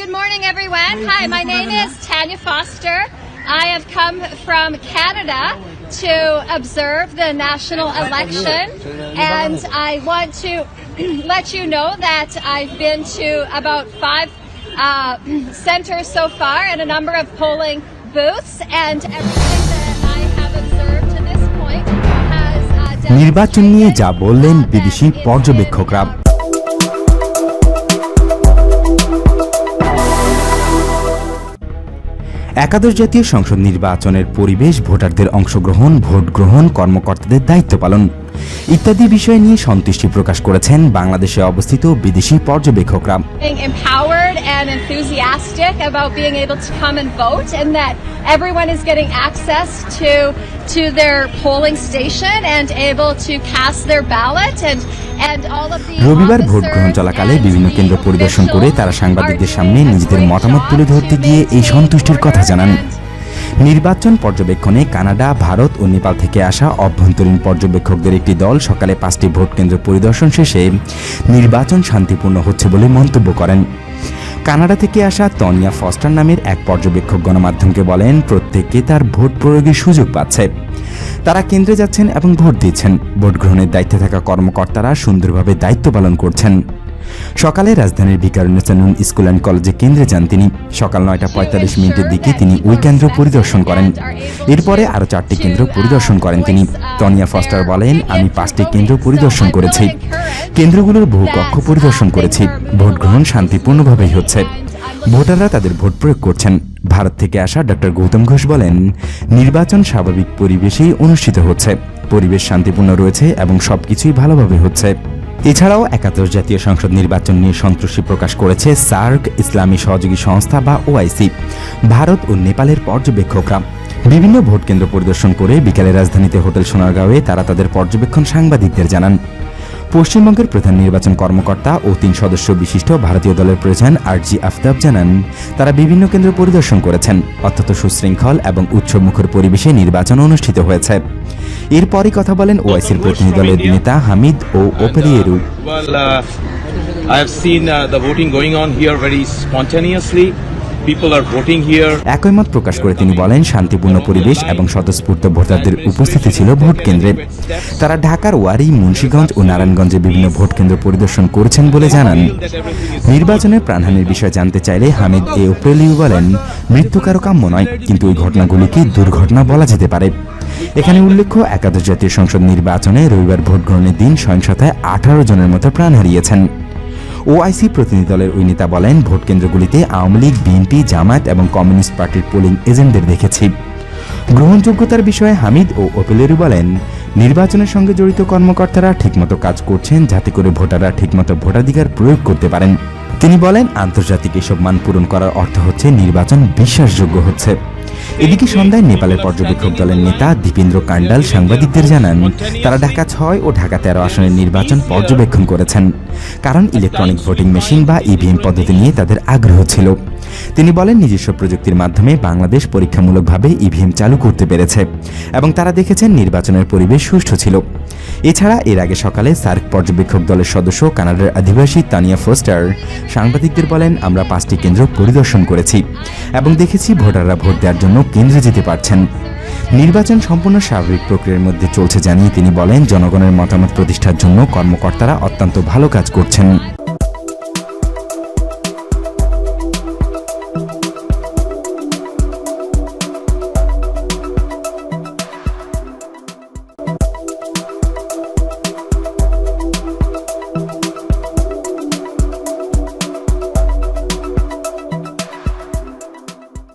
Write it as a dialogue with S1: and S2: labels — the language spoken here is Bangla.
S1: Good morning, everyone. Hi, my name is Tanya Foster. I have come from Canada to observe the national election, and I want to let you know that I've been to about five uh, centers so far and a number of polling booths, and everything that I have observed to this point has uh,
S2: নির্বাচন নিয়ে যা
S1: demonstrated
S2: বললেন
S1: that
S2: বিদেশি
S1: it
S2: পর্যবেক্ষকরা একাদশ জাতীয় সংসদ নির্বাচনের পরিবেশ, ভোটারদের অংশগ্রহণ, ভোট গ্রহণ, কর্মকর্তাদের দায়িত্ব পালন ইত্যাদি বিষয় নিয়ে সন্তুষ্টি প্রকাশ করেছেন বাংলাদেশে অবস্থিত বিদেশি পর্যবেক্ষকরা।
S1: To their polling station and able to cast their ballot and
S2: রবিবার ভোট গ্রহণ চলাকালে বিভিন্ন কেন্দ্র পরিদর্শন করে তারা সাংবাদিকদের সামনে নিজেদের মতামত তুলে ধরতে গিয়ে এই সন্তুষ্টির কথা জানান। নির্বাচন পর্যবেক্ষণে কানাডা ভারত ও নেপাল থেকে আসা অভ্যন্তরীণ পর্যবেক্ষকদের একটি দল সকালে পাঁচটি ভোট কেন্দ্র পরিদর্শন শেষে নির্বাচন শান্তিপূর্ণ হচ্ছে বলে মন্তব্য করেন। কানাডা থেকে আসা তনিয়া ফস্টার নামের এক পর্যবেক্ষক গণমাধ্যমকে বলেন প্রত্যেককে তার ভোট প্রয়োগের সুযোগ পাচ্ছে। তারা কেন্দ্রে যাচ্ছেন এবং ভোট দিচ্ছেন। ভোট গ্রহণের দায়িত্বে থাকা কর্মকর্তারা সুন্দরভাবে দায়িত্ব পালন করছেন। সকালে রাজধানীর ভিকারুন্নেসানুন স্কুল অ্যান্ড কলেজে কেন্দ্রে যান তিনি। সকাল নয়টা পঁয়তাল্লিশ মিনিটের দিকে তিনি ওই কেন্দ্র পরিদর্শন করেন। এরপরে আরও চারটি কেন্দ্র পরিদর্শন করেন তিনি। তনিয়া ফস্টার বলেন, আমি পাঁচটি কেন্দ্র পরিদর্শন করেছি। কেন্দ্রগুলোর বহু কক্ষ পরিদর্শন করেছি। ভোট গ্রহণ শান্তিপূর্ণভাবেই হচ্ছে। ভোটাররা তাদের ভোট প্রয়োগ করছেন। ভারত থেকে আসা ডক্টর গৌতম ঘোষ বলেন, নির্বাচন স্বাভাবিক পরিবেশেই অনুষ্ঠিত হচ্ছে। পরিবেশ শান্তিপূর্ণ রয়েছে এবং সবকিছুই ভালোভাবে হচ্ছে। এছাড়াও একাদশ জাতীয় সংসদ নির্বাচন নিয়ে সন্তুষ্টি প্রকাশ করেছে সার্ক, ইসলামী সহযোগী সংস্থা বা ওআইসি। ভারত ও নেপালের পর্যবেক্ষকরা বিভিন্ন ভোট কেন্দ্র পরিদর্শন করে বিকালে রাজধানীতে হোটেল সোনারগাঁওয়ে তারা তাদের পর্যবেক্ষণ সাংবাদিকদের জানান। পশ্চিমবঙ্গের প্রধান নির্বাচন কর্মকর্তা ও তিন সদস্য বিশিষ্ট ভারতীয় দলের প্রধান আর জি আফতাব জানান তারা বিভিন্ন কেন্দ্র পরিদর্শন করেছেন। অত্যন্ত সুশৃঙ্খল এবং উৎসবমুখর পরিবেশে নির্বাচন অনুষ্ঠিত হয়েছে। এরপরই কথা বলেন ওআইসির প্রতিনিধি দলের নেতা হামিদ ও ওপেরিয়েরু
S3: uh, I have seen uh, the voting going on here very spontaneously.
S2: একই মত প্রকাশ করে তিনি বলেন, শান্তিপূর্ণ পরিবেশ এবং স্বতঃস্ফূর্ত ভোটারদের উপস্থিতি ছিল ভোট কেন্দ্রে। তারা ঢাকার ওয়ারি, মুন্সীগঞ্জ ও নারায়ণগঞ্জে বিভিন্ন ভোট কেন্দ্র পরিদর্শন করেছেন বলে জানান। নির্বাচনের প্রাণহানির বিষয়ে জানতে চাইলে হামিদ এ ওপ্রেলিউ বলেন মৃত্যু কারও কাম্য নয়, কিন্তু ওই ঘটনাগুলিকে দুর্ঘটনা বলা যেতে পারে। এখানে উল্লেখ্য, একাদশ জাতীয় সংসদ নির্বাচনে রবিবার ভোট গ্রহণের দিন সহিংসতায় আঠারো জনের মতো প্রাণ হারিয়েছেন। ওআইসি প্রতিনিধি দলের ওই নেতা বলেন, ভোট কেন্দ্রগুলিতে আওয়ামী লীগ, বিএনপি, জামায়াত এবং কমিউনিস্ট পার্টির পোলিং এজেন্টদের দেখেছি। গ্রহণযোগ্যতার বিষয়ে হামিদ ও ওপেলেরু বলেন, নির্বাচনের সঙ্গে জড়িত কর্মকর্তারা ঠিকমতো কাজ করছেন যাতে করে ভোটাররা ঠিকমতো ভোটাধিকার প্রয়োগ করতে পারেন। তিনি বলেন, আন্তর্জাতিক এসব মান পূরণ করার অর্থ হচ্ছে নির্বাচন বিশ্বাসযোগ্য হচ্ছে। এদিকে সন্ধ্যায় নেপালের পর্যবেক্ষক দলের নেতা দীপেন্দ্র কান্ডাল সাংবাদিকদের জানান, তারা ঢাকা ছয় ও ঢাকা তেরো আসনের নির্বাচন পর্যবেক্ষণ করেছেন। কারণ ইলেকট্রনিক ভোটিং মেশিন বা ইভিএম পদ্ধতি নিয়ে তাদের আগ্রহ ছিল। তিনি বলেন, নিজস্ব প্রযুক্তির মাধ্যমে বাংলাদেশ পরীক্ষামূলকভাবে ইভিএম চালু করতে পেরেছে এবং তারা দেখেছেন নির্বাচনের পরিবেশ সুষ্ঠু ছিল। এছাড়া এর আগে সকালে সার্ক পর্যবেক্ষক দলের সদস্য, কানাডার আদিবাসী তানিয়া ফোস্টার, সাংবাদিকদের বলেন, আমরা পাঁচটি কেন্দ্র পরিদর্শন করেছি এবং দেখেছি ভোটাররা ভোট দেওয়ার জন্য কেন্দ্রে যেতে পারছেন। নির্বাচন সম্পূর্ণ স্বাভাবিক প্রক্রিয়ার মধ্যে চলছে জানিয়ে তিনি বলেন, জনগণের মতামত প্রতিষ্ঠার জন্য কর্মকর্তারা অত্যন্ত ভালো কাজ করছেন।